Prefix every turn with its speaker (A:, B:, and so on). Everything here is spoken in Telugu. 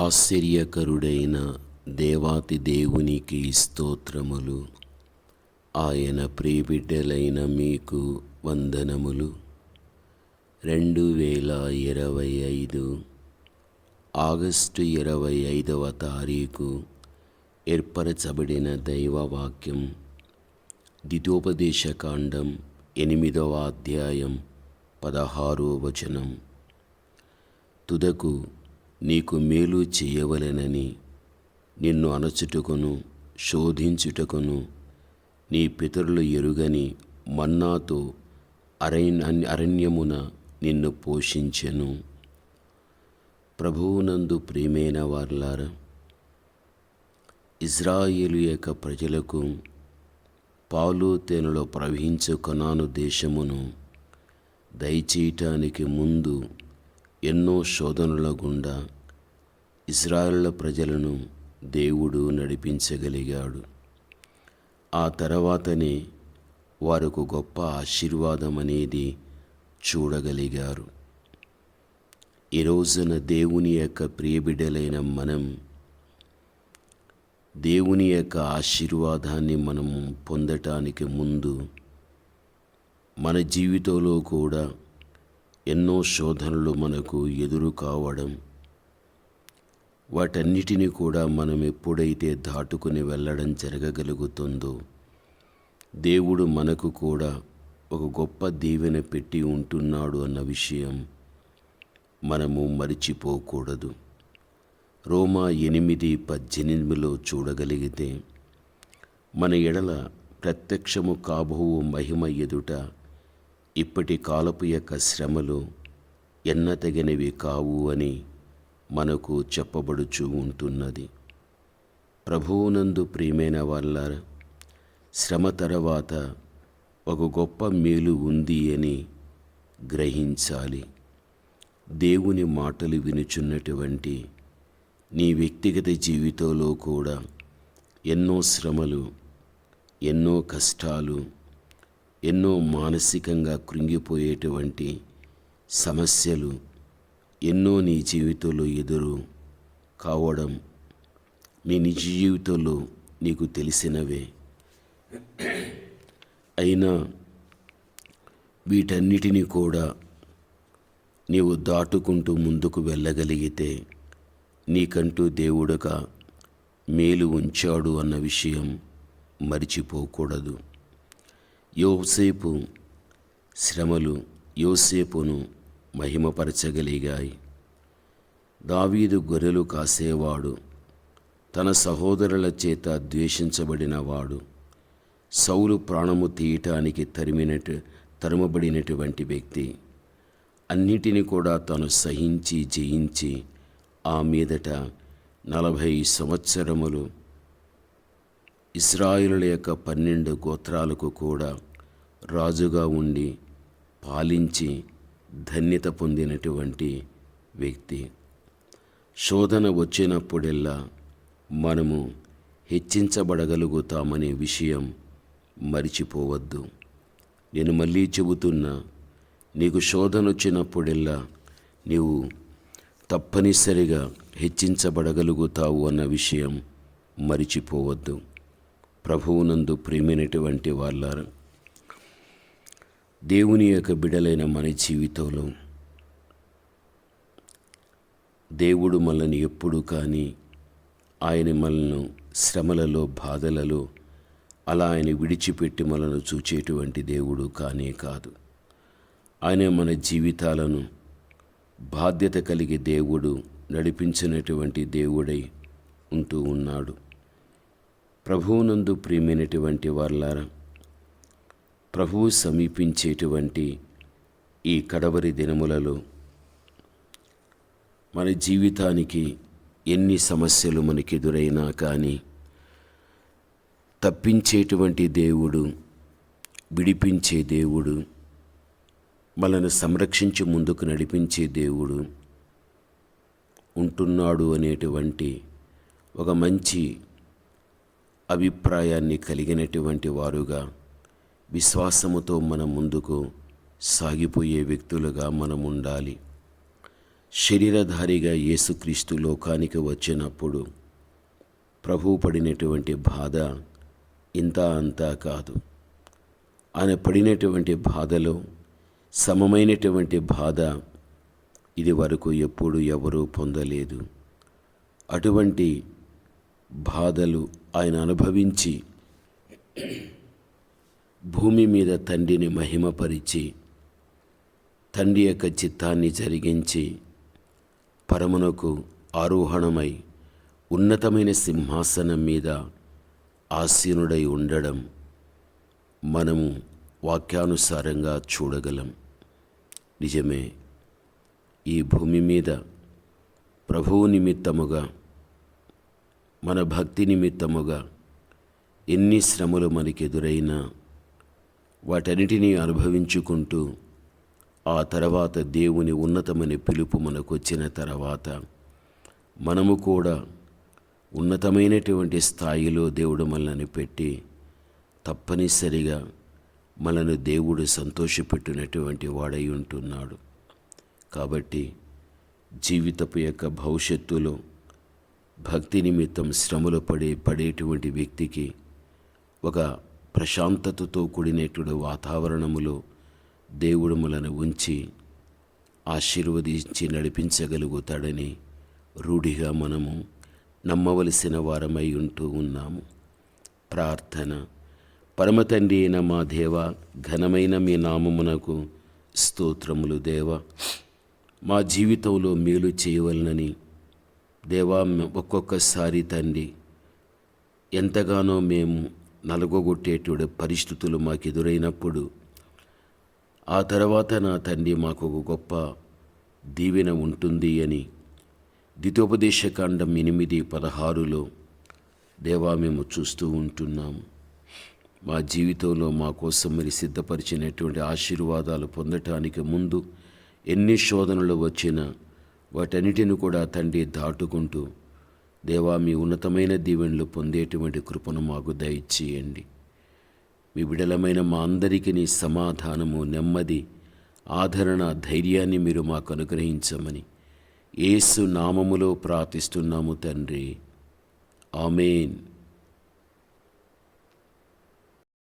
A: ఆశ్చర్యకరుడైన దేవాతి దేవునికి స్తోత్రములు. ఆయన ప్రియబిడ్డలైన మీకు వందనములు. రెండు వేల ఇరవై ఐదు ఆగస్టు ఇరవై ఐదవ తారీఖు ఏర్పరచబడిన దైవవాక్యం. ద్వితోపదేశకాండం ఎనిమిదవ అధ్యాయం పదహారో వచనం. తుదకు నీకు మేలు చేయవలెనని నిన్ను అనచుటకును శోధించుటకును నీ పితరులు ఎరుగని మన్నాతో అరణ్య అరణ్యమున నిన్ను పోషించెను. ప్రభువునందు ప్రియమైన వార్లారా ఇజ్రాయేలు యొక్క ప్రజలకు పాలు తేనెలో ప్రవహించు కనాను దేశమును దయచేయటానికి ముందు ఎన్నో శోధనల గుండా ఇజ్రాయేళ్ళ ప్రజలను దేవుడు నడిపించగలిగాడు. ఆ తర్వాతనే వారికి గొప్ప ఆశీర్వాదం అనేది చూడగలిగారు. ఈ రోజున దేవుని యొక్క ప్రియబిడ్డలైన మనం దేవుని యొక్క ఆశీర్వాదాన్ని మనం పొందటానికి ముందు మన జీవితంలో కూడా ఎన్నో శోధనలు మనకు ఎదురు కావడం వాటన్నిటిని కూడా మనం ఎప్పుడైతే దాటుకుని వెళ్ళడం జరగగలుగుతుందో దేవుడు మనకు కూడా ఒక గొప్ప దీవెన పెట్టి ఉంటున్నాడు అన్న విషయం మనము మరిచిపోకూడదు. రోమా ఎనిమిది పద్దెనిమిదిలో చూడగలిగితే మన ఎడల ప్రత్యక్షము కాబోవు మహిమ ఎదుట ఇప్పటి కాలపు యొక్క శ్రమలు ఎన్నతగినవి కావు అని మనకు చెప్పబడుచు ఉంటున్నది. ప్రభువునందు ప్రియమైన వాళ్ళ శ్రమ తర్వాత ఒక గొప్ప మేలు ఉంది అని గ్రహించాలి. దేవుని మాటలు వినుచున్నటువంటి నీ వ్యక్తిగత జీవితంలో కూడా ఎన్నో శ్రమలు ఎన్నో కష్టాలు ఎన్నో మానసికంగా కృంగిపోయేటువంటి సమస్యలు ఎన్నో నీ జీవితంలో ఎదురు కావడం నీ నిజ జీవితంలో నీకు తెలిసినవే. అయినా వీటన్నిటినీ కూడా నీవు దాటుకుంటూ ముందుకు వెళ్ళగలిగితే నీకంటూ దేవుడుగా మేలు ఉంచాడు అన్న విషయం మరిచిపోకూడదు. యోసేపు శ్రమలు యోసేపును మహిమపరచగలిగాయి. దావీదు గొర్రెలు కాసేవాడు తన సహోదరుల చేత ద్వేషించబడినవాడు సౌలు ప్రాణము తీయటానికి తరిమినట్టు తరుమబడినటువంటి వ్యక్తి. అన్నిటిని కూడా తను సహించి జయించి ఆ మీదట నలభై సంవత్సరములు ఇస్రాయిలుల యొక్క పన్నెండు గోత్రాలకు కూడా రాజుగా ఉండి పాలించి ధన్యత పొందినటువంటి వ్యక్తి. శోధన వచ్చినప్పుడెల్లా మనము హెచ్చించబడగలుగుతామనే విషయం మరిచిపోవద్దు. నేను మళ్ళీ చెబుతున్నా నీకు శోధన వచ్చినప్పుడెల్లా నీవు తప్పనిసరిగా హెచ్చించబడగలుగుతావు అన్న విషయం మరిచిపోవద్దు. ప్రభువునందు ప్రేమైనటువంటి వాళ్ళారు. దేవుని యొక్క బిడలైన మన జీవితంలో దేవుడు మనల్ని ఎప్పుడు కానీ ఆయన మనల్ని శ్రమలలో బాధలలో అలా ఆయన విడిచిపెట్టి మనల్ని చూచేటువంటి దేవుడు కానే కాదు. ఆయన మన జీవితాలను బాధ్యత కలిగి దేవుడు నడిపించినటువంటి దేవుడై ఉంటూ ఉన్నాడు. ప్రభువునందు ప్రియమైనటువంటి వాళ్ళారా ప్రభువు సమీపించేటువంటి ఈ కడవరి దినములలో మన జీవితానికి ఎన్ని సమస్యలు మనకి ఎదురైనా కానీ తప్పించేటువంటి దేవుడు విడిపించే దేవుడు మనల్ని సంరక్షించి ముందుకు నడిపించే దేవుడు ఉంటున్నాడు అనేటువంటి ఒక మంచి అభిప్రాయాన్ని కలిగినటువంటి వారుగా విశ్వాసముతో మనం ముందుకు సాగిపోయే వ్యక్తులుగా మనం ఉండాలి శరీరధారిగా యేసుక్రీస్తు లోకానికి వచ్చినప్పుడు ప్రభు పడినటువంటి బాధ ఇంత అంతా కాదు. ఆయన పడినటువంటి బాధలో సమమైనటువంటి బాధ ఇది వరకు ఎప్పుడు ఎవరూ పొందలేదు. అటువంటి బాధలు ఆయన అనుభవించి భూమి మీద తండ్రిని మహిమపరిచి తండ్రి యొక్క చిత్తాన్ని జరిగించి పరమునకు ఆరోహణమై ఉన్నతమైన సింహాసనం మీద ఆసీనుడై ఉండడం మనము వాక్యానుసారంగా చూడగలం. నిజమే ఈ భూమి మీద ప్రభువు నిమిత్తముగా మన భక్తి నిమిత్తముగా ఎన్ని శ్రమలు మనకెదురైనా వాటన్నిటినీ అనుభవించుకుంటూ ఆ తర్వాత దేవుని ఉన్నతమైన పిలుపు మనకొచ్చిన తర్వాత మనము కూడా ఉన్నతమైనటువంటి స్థాయిలో దేవుడు మనల్ని పెట్టి తప్పనిసరిగా మనను దేవుడు సంతోషపెట్టినటువంటి వాడై ఉంటున్నాడు. కాబట్టి జీవితపు యొక్క భవిష్యత్తులో భక్తి నిమిత్తం శ్రమలు పడే పడేటువంటి వ్యక్తికి ఒక ప్రశాంతతతో కూడినటువంటి వాతావరణములో దేవుడు మనను ఉంచి ఆశీర్వదించి నడిపించగలుగుతాడని రూఢిగా మనము నమ్మవలసిన వారమై ఉంటూ ఉన్నాము. ప్రార్థన. పరమతండ్రి అయిన మా దేవ ఘనమైన మీ నామమునకు స్తోత్రములు దేవ. మా జీవితంలో మేలు చేయవలనని దేవా ఒక్కొక్కసారి తండ్రి ఎంతగానో మేము నలగొగొట్టేటువంటి పరిస్థితులు మాకు ఎదురైనప్పుడు ఆ తర్వాత నా తండ్రి మాకు ఒక గొప్ప దీవెన ఉంటుంది అని ద్వితోపదేశకాండం ఎనిమిది పదహారులో దేవా మేము చూస్తూ ఉంటున్నాము మా జీవితంలో మా కోసం మరి సిద్ధపరిచినటువంటి ఆశీర్వాదాలు పొందటానికి ముందు ఎన్ని శోధనలు వచ్చినా వాటన్నిటిని కూడా తండ్రి దాటుకుంటూ దేవా మీ ఉన్నతమైన దీవెనలు పొందేటువంటి కృపను మాకు దయచేయండి. మీ విడలమైన మా అందరికీ నీ సమాధానము నెమ్మది ఆదరణ ధైర్యాన్ని మీరు మాకు అనుగ్రహించమని ఏసు నామములో ప్రార్థిస్తున్నాము తండ్రి. ఆమెన్.